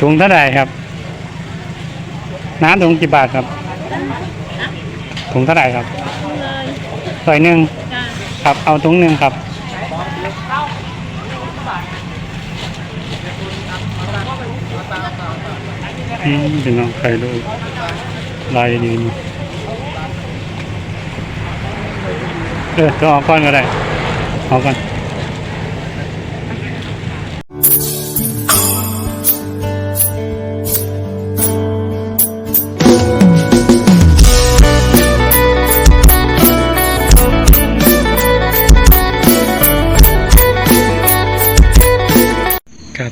ถุงเท่าไหร่ครับ น้ำถุงกี่บาทครับ ถุงเท่าไหร่ครับเลยซอยหนึ่งครับ เอาถุงหนึ่งครับ อืมเป็นน้องใครดูลายดีนี่เออต้องเอาก้อนก็ได้เอาก่อน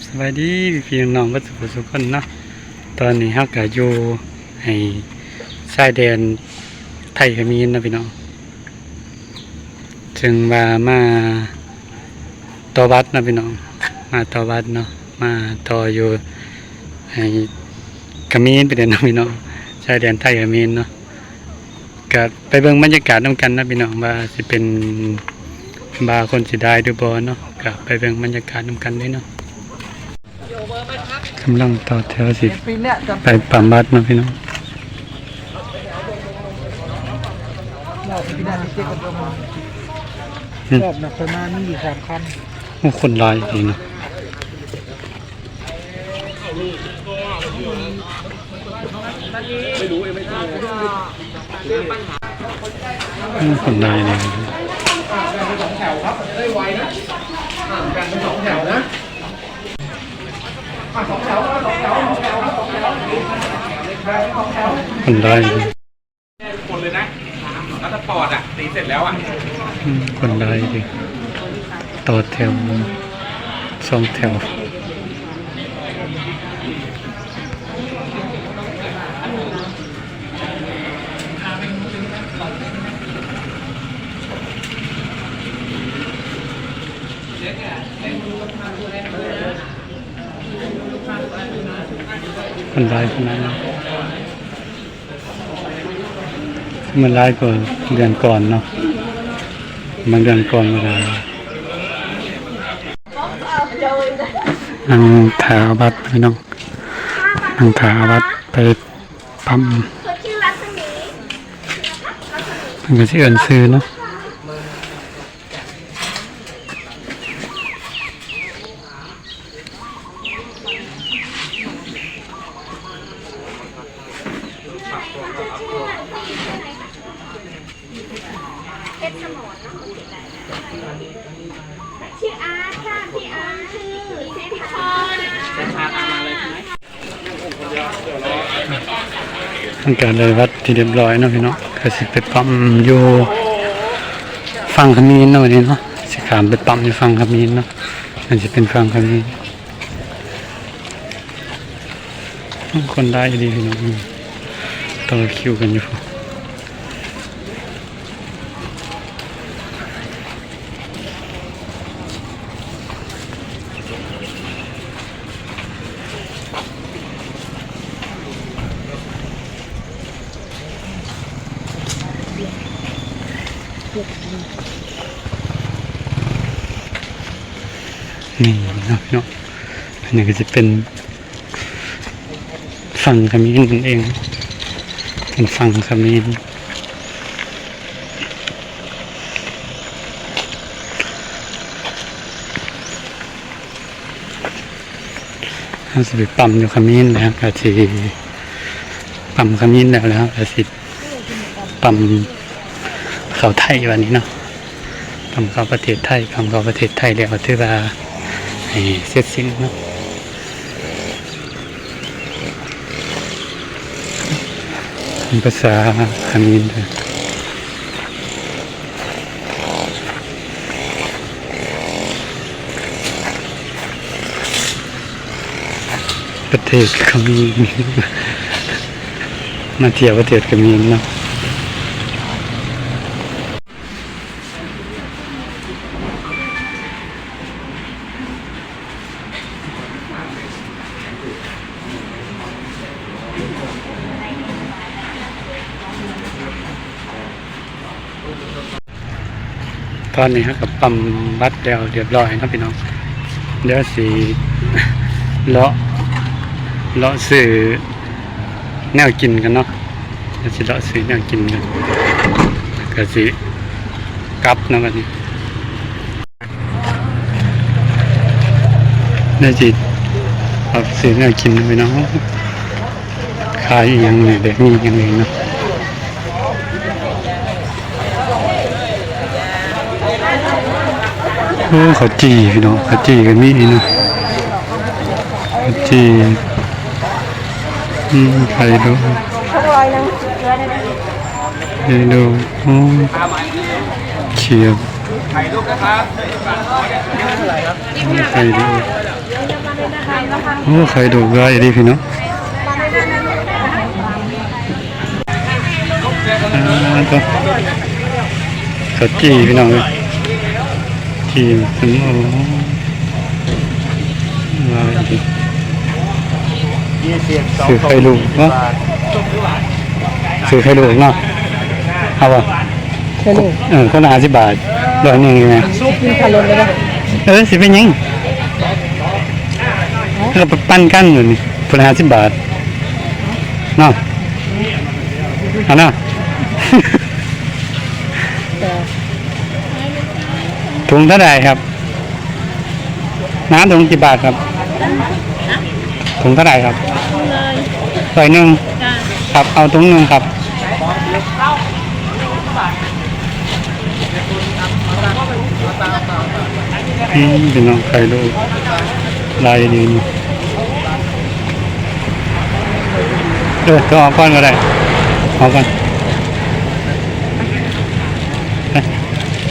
บสวัสดีพี่น้องๆวัดสุขสุขคนเนาะตอนนี้เฮาก็อยู่ให้ชายแดนไทยขมีนนะพี่น้องจึงว่ามาตอวัดนะพี่น้อง มาตอวัดเนาะมาตออยู่ให้ขมีนไปเด่นนะพี่น้องชายแดนไทยขมีนเนาะก็ไปเบิ่งบรรยากาศนํกันนะพี่น้องว่าสิเป็นบาคนสิได้หรือบ่เนาะก็ไปเบิ่งบรรยากาศนํกันเลยเนาะำลังต่อแถวสิ ปีเนี้ยจะไปปั๊มบัตรเนาะพี่น้องรอบปีหน้าที่เจ็ดกันประมาณอืมรอบหนักประมาณนี้สามคันโอ้คนหลายจริงเนาะอืมคนหลายเลยคนหลา คนได้คนเลยนะแล้วถ้าปอดอะตีเสร็จแล้วอะคนได้ต่อแถวสองแถว มันร้ายขนาดนั้นมันร้ายกว่าเดือนก่อนเนาะมันเดือนก่อนเวลานั่งถาบัตรพี่น้องนั่งถาบัตรไปปั๊มมันก็สิเอินซื้อเนาะ ชื่ออาร์ตค่ะพี่อาร์ตชื่อซิลิคอนทางการเลยวัดที่เรียบร้อยเนาะพี่เนาะก็สิไปปั๊มอยู่ฝั่งขมีนเนาะวันนี้เนาะสิขามไปปั๊มอยู่ฝั่งขมีนเนาะมันจะเป็นฝั่งขมีนคนได้ดีพี่เน้อง ต่อคิวกันอยู่นี่เนาะพี่เนาะอันนี้ก็จะเป็นฝั่งขมีนนั่นเอง เป็นฝั่งขมีนถ้าสิไปปั๊มอยู่ขมีนนะครับก็สิปั๊มขมีนแล้วแล้วก็สิปั๊มเขาไทยวันนี้เนาะปั๊มเขาประเทศไทยปั๊มเขาประเทศไทยแล้วถือว่าเสร็จสิ้นเนาะ เป็นภาษาขมินด้วยประเทศก็มีมาเที่ยวประเทศก็มีเนาะ ตอนนี้ครับกับปั๊มบัตรแล้วเรียบร้อยนะพี่น้องเดี๋ยวสีเลาะเลาะซื้อแนวกินกันเนาะเดี๋ยวสิเลาะซื้อแนวกินกันแล้วก็สิกลับนะวันนี้เดี๋ยวสิเอาซื้อแนวกินไปเนาะขายอหยังนี่ยแบบนี้กันเองเนาะ โอ้เขาจีพี่น้องขาจีกันมีเนะขาจีอืมใครดูใครดูโอ้เขียวถ่ายรูปนะครับใครดูโอ้ใครดูไอ้ดีพี่น้องอ่าก็ขาจีพี่น้องเลย จีถึงโอ้ว้าวดียี่สิบสองซื้อไข่ลูกเนาะซื้อไข่ลูกเนาะเอาป่ะแค่นี้เออคนละห้าสิบบาทร้อยหนึ่งยังไงซุปกินคารนเลยนะเออสิเป็นหยังเราไปปั้นกันอยู่นี่คนละห้าสิบบาทเนาะเอาเนาะ ถุงเท่าไหร่ครับ น้ำถุงกี่บาทครับ ถุงเท่าไหร่ครับร้อยหนึ่งครับ เอาถุงหนึ่งครับอืมเป็นน้องไข่ลูลายดีนี่เออต้องเอาก้อนก็ได้เอากัน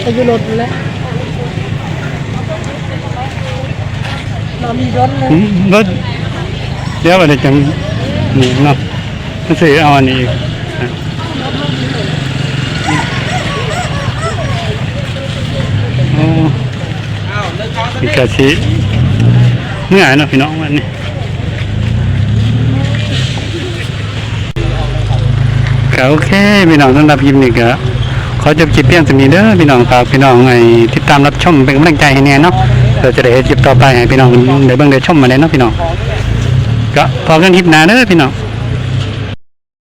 ไปยู่รถแล้วเรา มีรถนะอืมรถเดี๋ยวอะไรจังนี่เนาะมาซื้อเอาอันนี้อีกอะโอ้มีกะทิเมื่อยเนาะพี่น้องวันนี้ก็โอเคพี่น้องสำหรับคลิปนี้ก็ขอจบคลิปเพียงเท่านี้เด้อพี่น้องฝากพี่น้องไอ้ติดตามรับชมเป็นกำลังใจให้แน่เนาะ เราจะได้เห็นคลิปต่อไปให้พี่น้องได้เบิ่งได้ชมมาเลยเนาะพี่น้องก็พอกันคลิปหน้าเด้อพี่น้อง